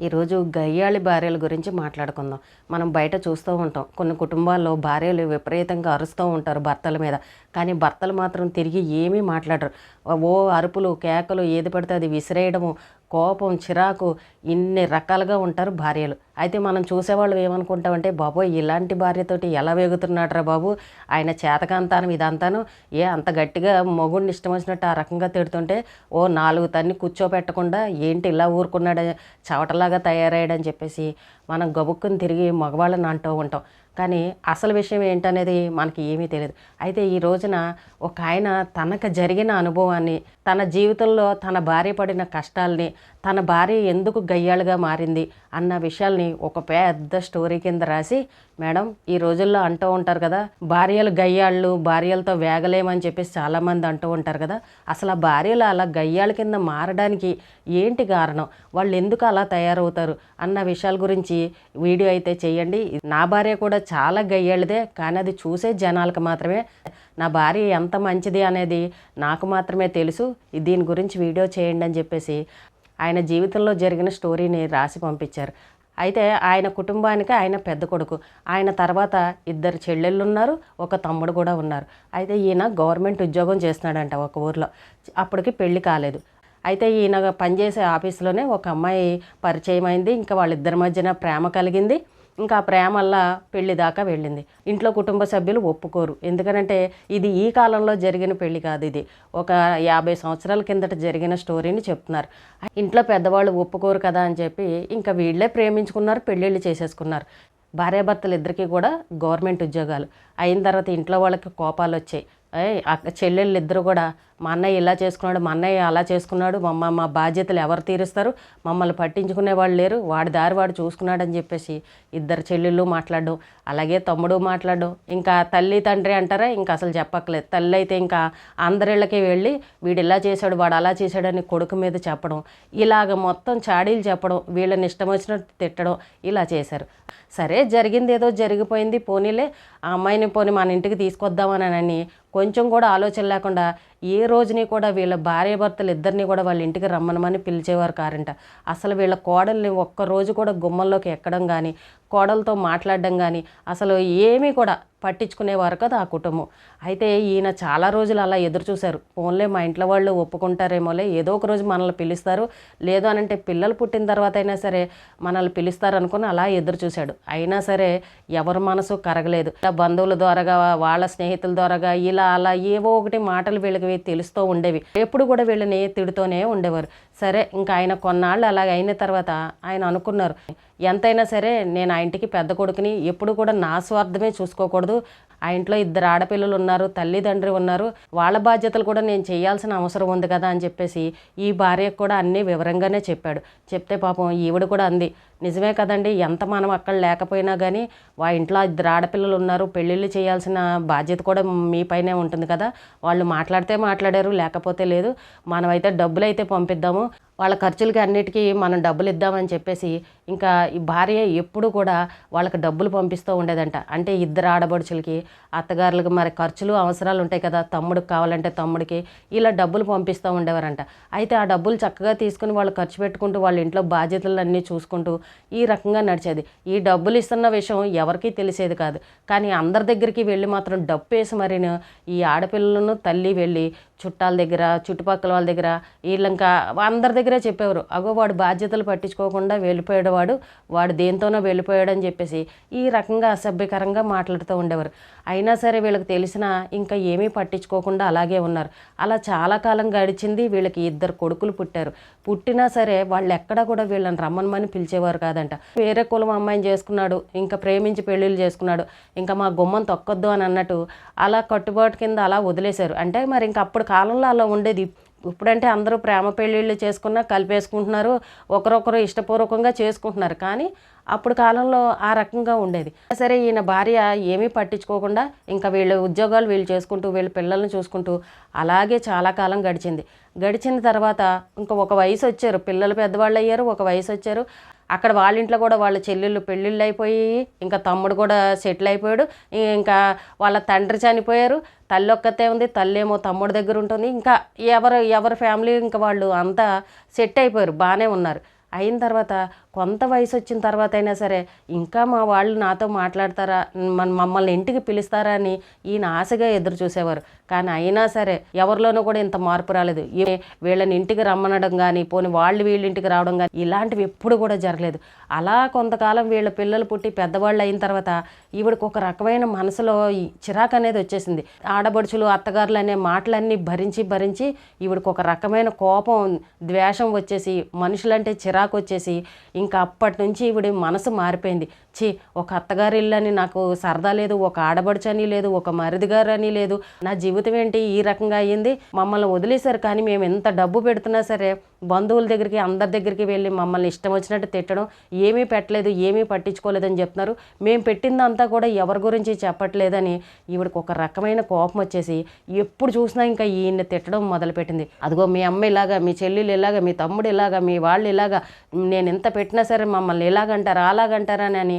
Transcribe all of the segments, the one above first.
ఈరోజు గయ్యాళి భార్యల గురించి మాట్లాడుకుందాం. మనం బయట చూస్తూ ఉంటాం. కొన్ని కుటుంబాల్లో భార్యలు విపరీతంగా అరుస్తూ ఉంటారు భర్తల మీద. కానీ భర్తలు మాత్రం తిరిగి ఏమీ మాట్లాడరు. ఓ అరుపులు కేకలు ఏది పడితే అది విసిరేయడము కోపం చిరాకు ఇన్ని రకాలుగా ఉంటారు భార్యలు. అయితే మనం చూసేవాళ్ళు ఏమనుకుంటామంటే బాబోయ్ ఇలాంటి భార్యతోటి ఎలా వేగుతున్నాడరా బాబు? ఆయన చేతకాంతానం ఇదంతాను. ఏ అంత గట్టిగా మొగుడిని ఇష్టం వచ్చినట్టు ఆ రకంగా తిడుతుంటే ఓ నాలుగు తన్ని కూర్చోపెట్టకుండా ఏంటి ఇలా ఊరుకున్నాడు చవటలాగా తయారయ్యాడని చెప్పేసి మనం గబుక్కుని తిరిగి మగవాళ్ళని అంటూ ఉంటాం. కానీ అసలు విషయం ఏంటనేది మనకి ఏమీ తెలియదు అయితే ఈ రోజున ఒక ఆయన తనకు జరిగిన అనుభవాన్ని తన జీవితంలో తన భార్య పడిన కష్టాల్ని తన భార్య ఎందుకు గయ్యాళుగా మారింది అన్న విషయాల్ని ఒక పెద్ద స్టోరీ కింద రాసి మేడం ఈ రోజుల్లో అంటూ ఉంటారు కదా భార్యలు గయ్యాళ్ళు భార్యలతో వేగలేమని చెప్పేసి చాలామంది అంటూ ఉంటారు కదా అసలు ఆ భార్యలు అలా గయ్యాళ్ళ కింద మారడానికి ఏంటి కారణం? వాళ్ళు ఎందుకు అలా తయారవుతారు? అన్న విషయాల గురించి వీడియో అయితే చేయండి. నా భార్య కూడా చాలా గయ్యాళ్ళదే కానీ అది చూసే జనాలకు మాత్రమే. నా భార్య ఎంత మంచిది అనేది నాకు మాత్రమే తెలుసు. దీని గురించి వీడియో చేయండి అని చెప్పేసి ఆయన జీవితంలో జరిగిన స్టోరీని రాసి పంపించారు. అయితే ఆయన కుటుంబానికి ఆయన పెద్ద కొడుకు. ఆయన తర్వాత ఇద్దరు చెల్లెళ్ళు ఉన్నారు ఒక తమ్ముడు కూడా ఉన్నారు. అయితే ఈయన గవర్నమెంట్ ఉద్యోగం చేస్తున్నాడంట ఒక ఊర్లో. అప్పటికి పెళ్ళి కాలేదు. అయితే ఈయన పనిచేసే ఆఫీస్లోనే ఒక అమ్మాయి పరిచయం అయింది ఇంకా వాళ్ళిద్దరి మధ్యన ప్రేమ కలిగింది. ఇంకా ఆ ప్రేమల్లా పెళ్ళి దాకా వెళ్ళింది. ఇంట్లో కుటుంబ సభ్యులు ఒప్పుకోరు. ఎందుకనంటే ఇది ఈ కాలంలో జరిగిన పెళ్ళి కాదు ఇది. ఒక యాభై సంవత్సరాల కిందట జరిగిన స్టోరీని చెప్తున్నారు. ఇంట్లో పెద్దవాళ్ళు ఒప్పుకోరు కదా అని చెప్పి ఇంకా వీళ్ళే ప్రేమించుకున్నారు పెళ్ళిళ్ళు చేసేసుకున్నారు. భార్యాభర్తలు ఇద్దరికీ కూడా గవర్నమెంట్ ఉద్యోగాలు. అయిన తర్వాత ఇంట్లో వాళ్ళకి కోపాలు వచ్చాయి ఏయ్ చెల్లెళ్ళు ఇద్దరు కూడా మా అన్నయ్య ఇలా చేసుకున్నాడు మా అన్నయ్య అలా చేసుకున్నాడు మమ్మ మా బాధ్యతలు ఎవరు తీరుస్తారు? మమ్మల్ని పట్టించుకునే వాళ్ళు లేరు వాడి దారి వాడు చూసుకున్నాడని చెప్పేసి ఇద్దరు చెల్లెళ్ళు మాట్లాడడం అలాగే తమ్ముడు మాట్లాడడం. ఇంకా తల్లి తండ్రి అంటారా? ఇంకా అసలు చెప్పక్కలేదు తల్లి అయితే ఇంకా అందరిళ్ళకి వెళ్ళి వీడు ఇలా చేశాడు వాడు అలా చేశాడని కొడుకు మీద చెప్పడం ఇలాగ మొత్తం చాడీలు చెప్పడం వీళ్ళని ఇష్టం వచ్చినట్టు తిట్టడం ఇలా చేశారు. సరే జరిగింది ఏదో జరిగిపోయింది పోనీలే ఆ అమ్మాయిని పోనీ మన ఇంటికి తీసుకొద్దామని అని కొంచెం కూడా ఆలోచన లేకుండా ఏ రోజుని కూడా వీళ్ళ భార్యాభర్తలు ఇద్దరిని కూడా వాళ్ళ ఇంటికి రమ్మనమని పిలిచేవారు కారంట. అసలు వీళ్ళ కోడల్ని ఒక్క రోజు కూడా గుమ్మంలోకి ఎక్కడం కానీ కోడలతో మాట్లాడడం కానీ అసలు ఏమీ కూడా పట్టించుకునేవారు కదా ఆ కుటుంబం. అయితే ఈయన చాలా రోజులు అలా ఎదురు చూశారు. ఫోన్లే మా ఇంట్లో వాళ్ళు ఒప్పుకుంటారేమోలే ఏదో ఒక రోజు మనల్ని పిలుస్తారు. లేదు అని అంటే పిల్లలు పుట్టిన తర్వాత అయినా సరే మనల్ని పిలుస్తారు అనుకుని అలా ఎదురు చూశాడు. అయినా సరే ఎవరి మనసు కరగలేదు. ఇలా బంధువుల ద్వారాగా వాళ్ళ స్నేహితుల ద్వారాగా ఇలా అలా ఏవో ఒకటి మాటలు వీళ్ళకి తెలుస్తూ ఉండేవి. ఎప్పుడు కూడా వీళ్ళని తిడుతూనే ఉండేవారు. సరే ఇంకా ఆయన కొన్నాళ్ళు అలాగ అయిన తర్వాత ఆయన అనుకున్నారు. ఎంతైనా సరే నేను ఆ ఇంటికి పెద్ద కొడుకుని ఎప్పుడు కూడా నా స్వార్థమే చూసుకోకూడదు. ఆ ఇంట్లో ఇద్దరు ఆడపిల్లలు ఉన్నారు తల్లిదండ్రి ఉన్నారు. వాళ్ళ బాధ్యతలు కూడా నేను చేయాల్సిన అవసరం ఉంది కదా అని చెప్పేసి ఈ భార్యకు కూడా అన్నీ వివరంగానే చెప్పాడు. చెప్తే పాపం ఈవిడ కూడా అంది నిజమే కదండి ఎంత మనం అక్కడ లేకపోయినా కానీ వా ఇంట్లో ఇద్దరు ఆడపిల్లలు ఉన్నారు పెళ్ళిళ్ళు చేయాల్సిన బాధ్యత కూడా మీ పైనే ఉంటుంది కదా. వాళ్ళు మాట్లాడితే మాట్లాడారు లేకపోతే లేదు. మనమైతే డబ్బులు అయితే పంపిద్దాము. వాళ్ళ ఖర్చులకి అన్నిటికీ మనం డబ్బులు ఇద్దామని చెప్పేసి ఇంకా ఈ భార్య ఎప్పుడు కూడా వాళ్ళకి డబ్బులు పంపిస్తూ ఉండేదంట. అంటే ఇద్దరు ఆడబడుచులకి అత్తగారులకు మరి ఖర్చులు అవసరాలు ఉంటాయి కదా తమ్ముడికి కావాలంటే తమ్ముడికి ఇలా డబ్బులు పంపిస్తూ ఉండేవారంట. అయితే ఆ డబ్బులు చక్కగా తీసుకుని వాళ్ళు ఖర్చు పెట్టుకుంటూ వాళ్ళ ఇంట్లో బాధ్యతలన్నీ చూసుకుంటూ ఈ రకంగా నడిచేది. ఈ డబ్బులు ఇస్తున్న విషయం ఎవరికీ తెలిసేది కాదు. కానీ అందరి దగ్గరికి వెళ్ళి మాత్రం డబ్బు వేసి మరిను ఈ ఆడపిల్లలను తల్లి వెళ్ళి చుట్టాల దగ్గర చుట్టుపక్కల వాళ్ళ దగ్గర వీళ్ళంకా అందరి దగ్గరే చెప్పేవారు. అగో వాడు బాధ్యతలు పట్టించుకోకుండా వెళ్ళిపోయాడు వాడు వాడు దేంతోనో వెళ్ళిపోయాడని చెప్పేసి ఈ రకంగా అసభ్యకరంగా మాట్లాడుతూ ఉండేవారు. అయినా సరే వీళ్ళకి తెలిసిన ఇంకా ఏమీ పట్టించుకోకుండా అలాగే ఉన్నారు. అలా చాలా కాలం గడిచింది వీళ్ళకి ఇద్దరు కొడుకులు పుట్టారు. పుట్టినా సరే వాళ్ళు ఎక్కడా కూడా వీళ్ళని రమ్మనమని పిలిచేవారు కాదంట. వేరే కులం అమ్మాయిని చేసుకున్నాడు ఇంకా ప్రేమించి పెళ్ళిళ్ళు చేసుకున్నాడు ఇంకా మా గుమ్మం తొక్కొద్దు అని అన్నట్టు అలా కట్టుబాటు కింద అలా వదిలేశారు. అంటే మరి ఇంకా అప్పుడు కాలంలో అలా ఉండేది. ఇప్పుడంటే అందరూ ప్రేమ పెళ్ళిళ్ళు చేసుకున్నా కలిపేసుకుంటున్నారు. ఒకరొకరు ఇష్టపూర్వకంగా చేసుకుంటున్నారు. కానీ అప్పుడు కాలంలో ఆ రకంగా ఉండేది. సరే ఈయన భార్య ఏమీ పట్టించుకోకుండా ఇంకా వీళ్ళు ఉద్యోగాలు వీళ్ళు చేసుకుంటూ వీళ్ళ పిల్లల్ని చూసుకుంటూ అలాగే చాలా కాలం గడిచింది. గడిచిన తర్వాత ఇంకా ఒక వయసు వచ్చారు. పిల్లలు పెద్దవాళ్ళు అయ్యారు. ఒక వయసు వచ్చారు. అక్కడ వాళ్ళ ఇంట్లో కూడా వాళ్ళ చెల్లెళ్ళు పెళ్ళిళ్ళు అయిపోయి ఇంకా తమ్ముడు కూడా సెటిల్ అయిపోయాడు. ఇంకా వాళ్ళ తండ్రి చనిపోయారు. తల్లి ఒక్కతే ఉంది తల్లి ఏమో దగ్గర ఉంటుంది. ఇంకా ఎవరు ఎవరి ఫ్యామిలీ ఇంకా వాళ్ళు అంతా సెట్ అయిపోయారు బాగానే ఉన్నారు. అయిన తర్వాత కొంత వయసు వచ్చిన తర్వాత అయినా సరే ఇంకా మా వాళ్ళు నాతో మాట్లాడతారా మన మమ్మల్ని ఇంటికి పిలుస్తారా అని ఈయన ఆశగా ఎదురు చూసేవారు. కానీ అయినా సరే ఎవరిలోనూ కూడా ఇంత మార్పు రాలేదు. వీళ్ళని ఇంటికి రమ్మనడం కానీ పోని వాళ్ళు వీళ్ళ ఇంటికి రావడం కానీ ఇలాంటివి ఎప్పుడు కూడా జరగలేదు. అలా కొంతకాలం వీళ్ళ పిల్లలు పుట్టి పెద్దవాళ్ళు అయిన తర్వాత ఈవిడకు ఒక రకమైన మనసులో ఈ చిరాకు అనేది వచ్చేసింది. ఆడబడుచులు అత్తగారులు అనే మాటలన్నీ భరించి భరించి ఈవిడకు ఒక రకమైన కోపం ద్వేషం వచ్చేసి మనుషులంటే చిరాకు వచ్చేసి ఇంకా అప్పటి నుంచి ఈవిడ మనసు మారిపోయింది. ఛీ ఒక అత్తగారు ఇల్లని నాకు సరదా లేదు ఒక ఆడబడుచు అని లేదు ఒక మరిదిగారు అని లేదు. నా జీవితం ఏంటి? ఈ రకంగా అయ్యింది. మమ్మల్ని వదిలేశారు కానీ మేము ఎంత డబ్బు పెడుతున్నా సరే బంధువుల దగ్గరికి అందరి దగ్గరికి వెళ్ళి మమ్మల్ని ఇష్టం వచ్చినట్టు తిట్టడం ఏమీ పెట్టలేదు ఏమీ పట్టించుకోలేదని చెప్తున్నారు. మేము పెట్టిందంతా కూడా ఎవరి గురించి చెప్పట్లేదని ఈవిడకి ఒక రకమైన కోపం వచ్చేసి ఎప్పుడు చూసినా ఇంకా ఈయన్ని తిట్టడం మొదలుపెట్టింది. అదిగో మీ అమ్మ ఇలాగా మీ చెల్లెలు ఇలాగా మీ తమ్ముడు ఇలాగా మీ వాళ్ళు ఇలాగా నేను ఎంత పెట్టినా సరే మమ్మల్ని ఇలాగంటారా అలాగంటారా అని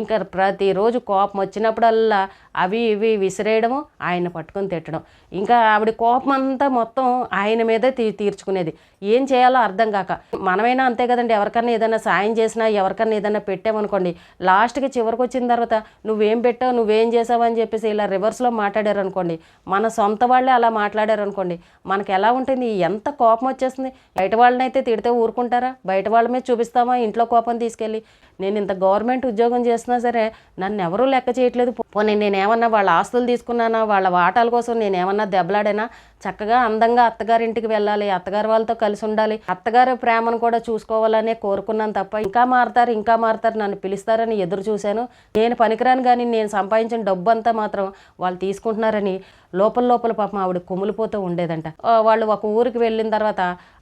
ఇంకా ప్రతిరోజు కోపం వచ్చినప్పుడల్లా అవి ఇవి విసిరేయడము ఆయన పట్టుకొని తిట్టడం. ఇంకా ఆవిడ కోపం అంతా మొత్తం ఆయన మీదే తీ తీర్చుకునేది. ఏం చేయాలో అర్థం కాక. మనమైనా అంతే కదండి ఎవరికన్నా ఏదైనా సాయం చేసినా ఎవరికన్నా ఏదైనా పెట్టామనుకోండి లాస్ట్కి చివరికి వచ్చిన తర్వాత నువ్వేం పెట్టావు నువ్వేం చేసావు అని చెప్పేసి ఇలా రివర్స్లో మాట్లాడారు అనుకోండి మన సొంత వాళ్ళే అలా మాట్లాడారు అనుకోండి మనకి ఎలా ఉంటుంది ఎంత కోపం వచ్చేస్తుంది? బయట వాళ్ళనైతే తిడితే ఊరుకుంటారా? బయట వాళ్ళ మీద చూపిస్తామా? ఇంట్లో కోపం తీసుకెళ్ళి నేను ఇంత గవర్నమెంట్ ఉద్యోగం చేస్తాను చేస్తున్నా సరే నన్ను ఎవరూ లెక్క చేయట్లేదు పోనీ నేనేమన్నా వాళ్ళ ఆస్తులు తీసుకున్నానా? వాళ్ళ వాటాల కోసం నేనేమన్నా దెబ్బలాడానా? చక్కగా అందంగా అత్తగారింటికి వెళ్ళాలి అత్తగారు వాళ్ళతో కలిసి ఉండాలి. అత్తగారి ప్రేమను కూడా చూసుకోవాలనే కోరుకున్నాను తప్ప ఇంకా మారుతారు ఇంకా మారుతారు నన్ను పిలుస్తారని ఎదురు చూశాను. నేను పనికిరాను కానీ నేను సంపాదించిన డబ్బు అంతా మాత్రం వాళ్ళు తీసుకుంటున్నారని లోపల లోపల పాపం ఆవిడ కుమిలిపోతూ ఉండేదంట. వాళ్ళు ఒక ఊరికి వెళ్ళిన తర్వాత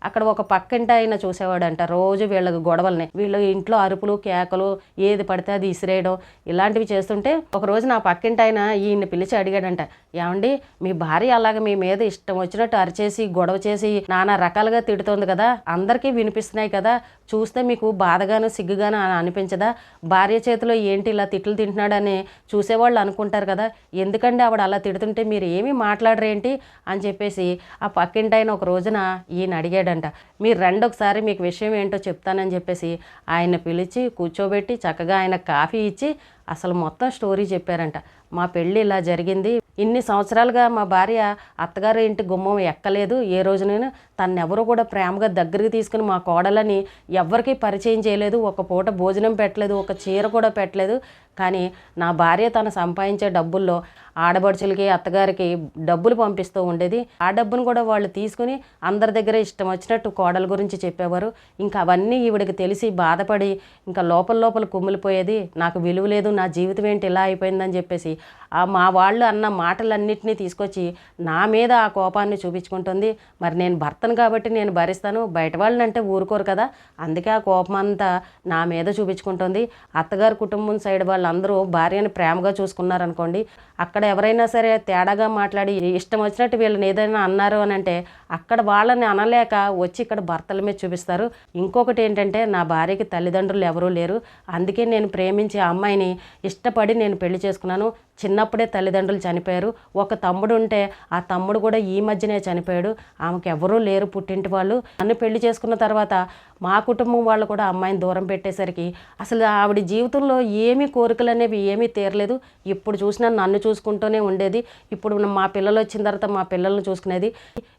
అక్కడ ఒక పక్కింటి ఆయన చూసేవాడంట రోజు వీళ్ళకి గొడవల్ని. వీళ్ళు ఇంట్లో అరుపులు కేకలు ఏది పడితే అది ఇసిరేయడం ఇలాంటివి చేస్తుంటే ఒక రోజు నా పక్కింటాయన ఈయన్ని పిలిచి అడిగాడంట ఏమండి మీ భార్య అలాగ మీ మీద ఇష్టం వచ్చినట్టు అరిచేసి గొడవ చేసి నానా రకాలుగా తిడుతోంది కదా అందరికీ వినిపిస్తున్నాయి కదా చూస్తే మీకు బాధగాను సిగ్గుగాను అనిపించదా? భార్య చేతిలో ఏంటి ఇలా తిట్లు తింటున్నాడని చూసేవాళ్ళు అనుకుంటారు కదా ఎందుకండి ఆవిడ అలా తిడుతుంటే మీరు ఏమీ మాట్లాడరేంటి అని చెప్పేసి ఆ పక్కింటి ఆయన ఒక రోజున ఈయన అడిగాడంట మీరు రండి ఒకసారి మీకు విషయం ఏంటో చెప్తానని చెప్పేసి ఆయన పిలిచి కూర్చోబెట్టి చక్కగా ఆయన కాఫీ ఇచ్చి అసలు మొత్తం స్టోరీ చెప్పారంట. మా పెళ్ళి ఇలా జరిగింది. ఇన్ని సంవత్సరాలుగా మా భార్య అత్తగారు ఇంటి గుమ్మం ఎక్కలేదు. ఏ రోజునైనా తన్నెవరూ కూడా ప్రేమగా దగ్గరికి తీసుకుని మా కోడలని ఎవరికీ పరిచయం చేయలేదు. ఒక పూట భోజనం పెట్టలేదు. ఒక చీర కూడా పెట్టలేదు. కానీ నా భార్య తను సంపాదించే డబ్బుల్లో ఆడబడుచులకి అత్తగారికి డబ్బులు పంపిస్తూ ఉండేది. ఆ డబ్బును కూడా వాళ్ళు తీసుకుని అందరి దగ్గర ఇష్టం వచ్చినట్టు కోడల గురించి చెప్పేవారు. ఇంకా అవన్నీ ఈవిడికి తెలిసి బాధపడి ఇంకా లోపల లోపల కుమ్మిలిపోయేది. నాకు విలువ లేదు నా జీవితం ఏంటి ఇలా అయిపోయిందని చెప్పేసి ఆ మా వాళ్ళు అన్న మాటలన్నింటినీ తీసుకొచ్చి నా మీద ఆ కోపాన్ని చూపించుకుంటుంది. మరి నేను భర్తను కాబట్టి నేను భరిస్తాను బయట వాళ్ళని అంటే ఊరుకోరు కదా. అందుకే ఆ కోపం అంతా నా మీద చూపించుకుంటుంది. అత్తగారు కుటుంబం సైడ్ వాళ్ళందరూ భార్యని ప్రేమగా చూసుకున్నారనుకోండి అక్కడ ఎవరైనా సరే తేడాగా మాట్లాడి ఇష్టం వచ్చినట్టు వీళ్ళని ఏదైనా అన్నారు అని అంటే అక్కడ వాళ్ళని అనలేక వచ్చి ఇక్కడ భర్తల మీద చూపిస్తారు. ఇంకొకటి ఏంటంటే నా భార్యకి తల్లిదండ్రులు ఎవరూ లేరు. అందుకే నేను ప్రేమించే అమ్మాయిని ఇష్టపడి నేను పెళ్ళి చేసుకున్నాను. చిన్నప్పుడే తల్లిదండ్రులు చనిపోయారు. ఒక తమ్ముడు ఉంటే ఆ తమ్ముడు కూడా ఈ మధ్యనే చనిపోయాడు. ఆమెకు ఎవరూ లేరు పుట్టింటి వాళ్ళు. నన్ను పెళ్ళి చేసుకున్న తర్వాత మా కుటుంబం వాళ్ళు కూడా అమ్మాయిని దూరం పెట్టేసరికి అసలు ఆవిడ జీవితంలో ఏమీ కోరికలు అనేవి ఏమీ తీరలేదు. ఇప్పుడు చూసినా నన్ను చూసుకుంటూనే ఉండేది. ఇప్పుడు మా పిల్లలు వచ్చిన తర్వాత మా పిల్లల్ని చూసుకునేది.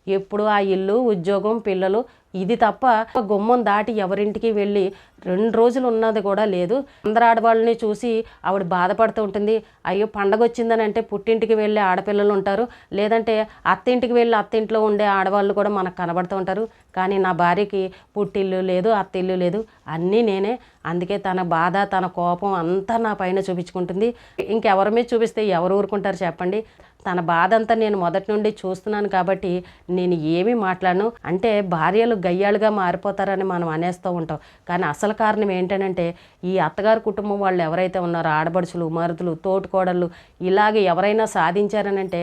ఎప్పుడు ఆ ఇల్లు ఉద్యోగం పిల్లలు ఇది తప్ప గుమ్మం దాటి ఎవరింటికి వెళ్ళి రెండు రోజులు ఉన్నది కూడా లేదు. అందరు ఆడవాళ్ళని చూసి ఆవిడ బాధపడుతూ ఉంటుంది. అయ్యో పండగ వచ్చిందని అంటే పుట్టింటికి వెళ్ళే ఆడపిల్లలు ఉంటారు. లేదంటే అత్తింటికి వెళ్ళి అత్తింట్లో ఉండే ఆడవాళ్ళు కూడా మనకు కనబడుతూ ఉంటారు. కానీ నా భార్యకి పుట్టిల్లు లేదు అత్తిల్లు లేదు. అన్నీ నేనే. అందుకే తన బాధ తన కోపం అంతా నా పైన చూపించుకుంటుంది. ఇంకెవరి మీద చూపిస్తే ఎవరు ఊరుకుంటారు చెప్పండి. తన బాధ అంతా నేను మొదటి నుండి చూస్తున్నాను కాబట్టి నేను ఏమీ మాట్లాడను. అంటే భార్యలు గయ్యాలుగా మారిపోతారని మనం అనేస్తూ ఉంటాం. కానీ అసలు కారణం ఏంటంటే ఈ అత్తగారి కుటుంబం వాళ్ళు ఎవరైతే ఉన్నారో ఆడబడుచులు మరుదులు తోటుకోడళ్ళు ఇలాగ ఎవరైనా సాధించారనంటే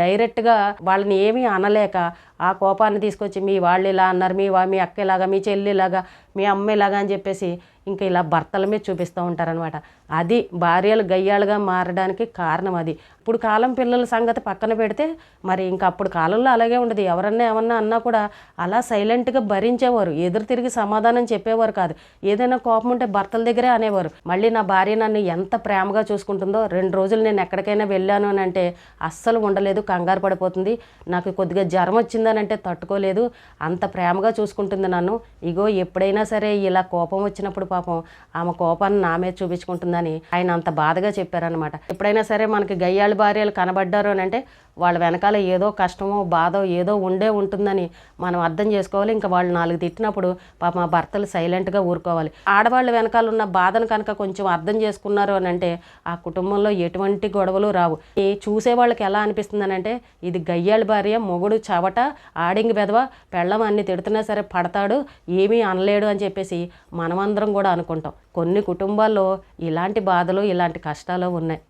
డైరెక్ట్గా వాళ్ళని ఏమీ అనలేక ఆ కోపాన్ని తీసుకొచ్చి మీ వాళ్ళు ఇలా అన్నారు మీ వా మీ అక్క ఇలాగా మీ చెల్లి ఇలాగా మీ అమ్మ ఇలాగా అని చెప్పేసి ఇంకా ఇలా భర్తల మీద చూపిస్తూ ఉంటారనమాట అది భార్యలు గయ్యాలుగా మారడానికి కారణం అది. ఇప్పుడు కాలం పిల్లల సంగతి పక్కన పెడితే మరి ఇంకా అప్పుడు కాలంలో అలాగే ఉండదు. ఎవరన్నా ఏమన్నా అన్నా కూడా అలా సైలెంట్గా భరించేవారు. ఎదురు తిరిగి సమాధానం చెప్పేవారు కాదు. ఏదైనా కోపం ఉంటే భర్తల దగ్గరే అనేవారు. మళ్ళీ నా భార్య నన్ను ఎంత ప్రేమగా చూసుకుంటుందో రెండు రోజులు నేను ఎక్కడికైనా వెళ్ళాను అని అంటే అస్సలు ఉండలేదు కంగారు పడిపోతుంది. నాకు కొద్దిగా జ్వరం వచ్చిందని అంటే తట్టుకోలేదు. అంత ప్రేమగా చూసుకుంటుంది నన్ను. ఇగో ఎప్పుడైనా సరే ఇలా కోపం వచ్చినప్పుడు పాపం ఆమె కోపాన్ని నా మీద చూపించుకుంటుందని ఆయన అంత బాధగా చెప్పారనమాట ఎప్పుడైనా సరే మనకి గయ్యాళి భార్యలు కనబడ్డారు అని అంటే వాళ్ళ వెనకాల ఏదో కష్టమో బాధో ఏదో ఉండే ఉంటుందని మనం అర్థం చేసుకోవాలి. ఇంకా వాళ్ళు నాలుగు తిట్టినప్పుడు పాప మా భర్తలు సైలెంట్గా ఊరుకోవాలి. ఆడవాళ్ళ వెనకాల ఉన్న బాధను కనుక కొంచెం అర్థం చేసుకున్నారు అని అంటే ఆ కుటుంబంలో ఎటువంటి గొడవలు రావు. ఈ చూసే వాళ్ళకి ఎలా అనిపిస్తుంది అని అంటే ఇది గయ్యాళి భార్య మొగుడు చవట ఆడింగి బెదవ పెళ్ళం అన్ని తిడుతున్నా సరే పడతాడు ఏమీ అనలేడు అని చెప్పేసి మనమందరం కూడా అనుకుంటాం. కొన్ని కుటుంబాల్లో ఇలాంటి బాధలు ఇలాంటి కష్టాలు ఉన్నాయి.